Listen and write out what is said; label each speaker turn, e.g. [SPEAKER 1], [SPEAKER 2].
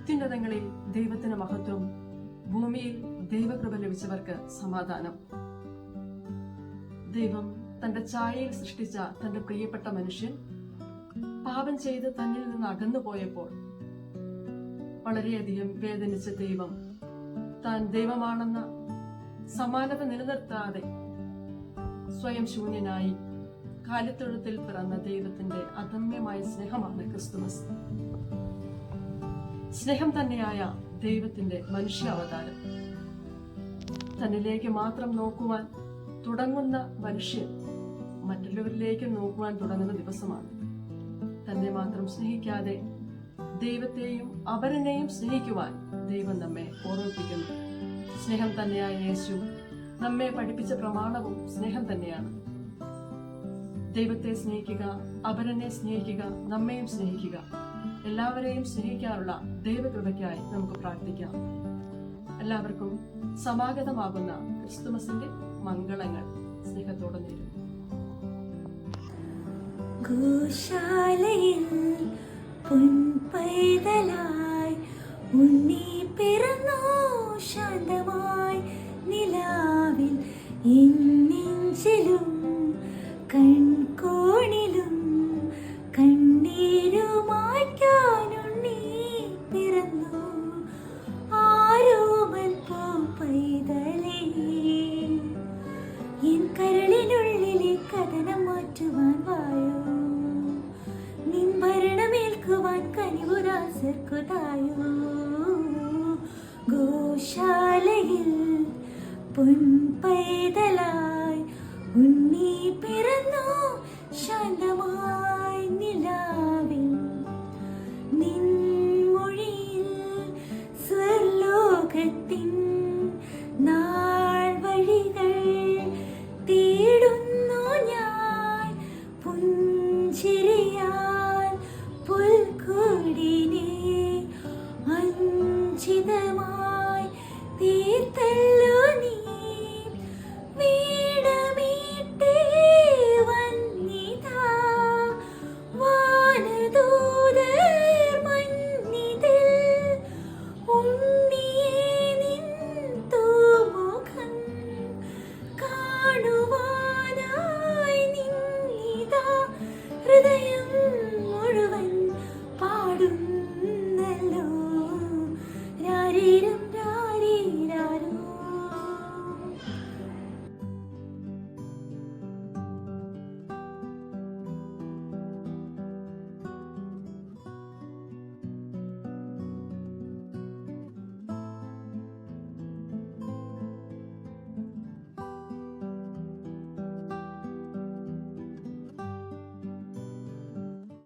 [SPEAKER 1] അത്യുന്നതങ്ങളിൽ ദൈവത്തിന് മഹത്വം ഭൂമിയിൽ ദൈവകൃപ ലഭിച്ചവർക്ക് സമാധാനം. ദൈവം തന്റെ ചായയിൽ സൃഷ്ടിച്ച തന്റെ പ്രിയപ്പെട്ട മനുഷ്യൻ പാപം ചെയ്ത് തന്നിൽ നിന്ന് അകന്നു പോയപ്പോൾ വളരെയധികം വേദനിച്ച ദൈവം താൻ ദൈവമാണെന്ന സമാനത നിലനിർത്താതെ സ്വയം ശൂന്യനായി കാലിത്തൊഴുത്തിൽ പിറന്ന ദൈവത്തിന്റെ അദമ്യമായ സ്നേഹമാണ് ക്രിസ്തുമസ്. സ്നേഹം തന്നെയായ ദൈവത്തിന്റെ മനുഷ്യാവതാരം. തന്നിലേക്ക് മാത്രം നോക്കുവാൻ തുടങ്ങുന്ന മനുഷ്യൻ മറ്റുള്ളവരിലേക്ക് നോക്കുവാൻ തുടങ്ങുന്ന ദിവസമാണ്. തന്നെ മാത്രം സ്നേഹിക്കാതെ ദൈവത്തെയും അവരനെയും സ്നേഹിക്കുവാൻ ദൈവം നമ്മെ ഓർമ്മിപ്പിക്കുന്നു. സ്നേഹം തന്നെയായ യേശു നമ്മെ പഠിപ്പിച്ച പ്രമാണവും സ്നേഹം തന്നെയാണ്. ദൈവത്തെ സ്നേഹിക്കുക അവരനെ സ്നേഹിക്കുക നമ്മയും സ്നേഹിക്കുക. എല്ലാവരെയും സ്നേഹിക്കാനുള്ള ദൈവകൃപയ്ക്കായി നമുക്ക് പ്രാർത്ഥിക്കാം. എല്ലാവർക്കും സമാഗതമാകുന്ന ക്രിസ്തുമസിന്റെ മംഗളങ്ങൾ സ്നേഹത്തോടെ നേരും
[SPEAKER 2] ഗോശാലയിൽ പിറന്നോ ശാന്തമായി നിലാവിൽ എന്നെഞ്ചിലും കൺകോണിലും പൈതലേ എൻ കരളിനുള്ളിലെ കഥനം മാറ്റുവാൻ വായോ? നിൻ ഭരണമേൽക്കുവാൻ കനിവുരാസർക്കുതായോ ഗോശാലയിൽ പൊൻപൈതലായി ഉണ്ണി പിറന്നു ശാന്തമായി നിലാ ഉചിതമായി തീർത്തല്ലോ നീ. വീടമീട്ടേ വന്നിതാ. വാനദൂതർ മഞ്ഞിതിൽ ഉണ്ണിയേ നിൻ മുഖം കാണുവാനായി നിന്നിതാ. ഹൃദയം freedom.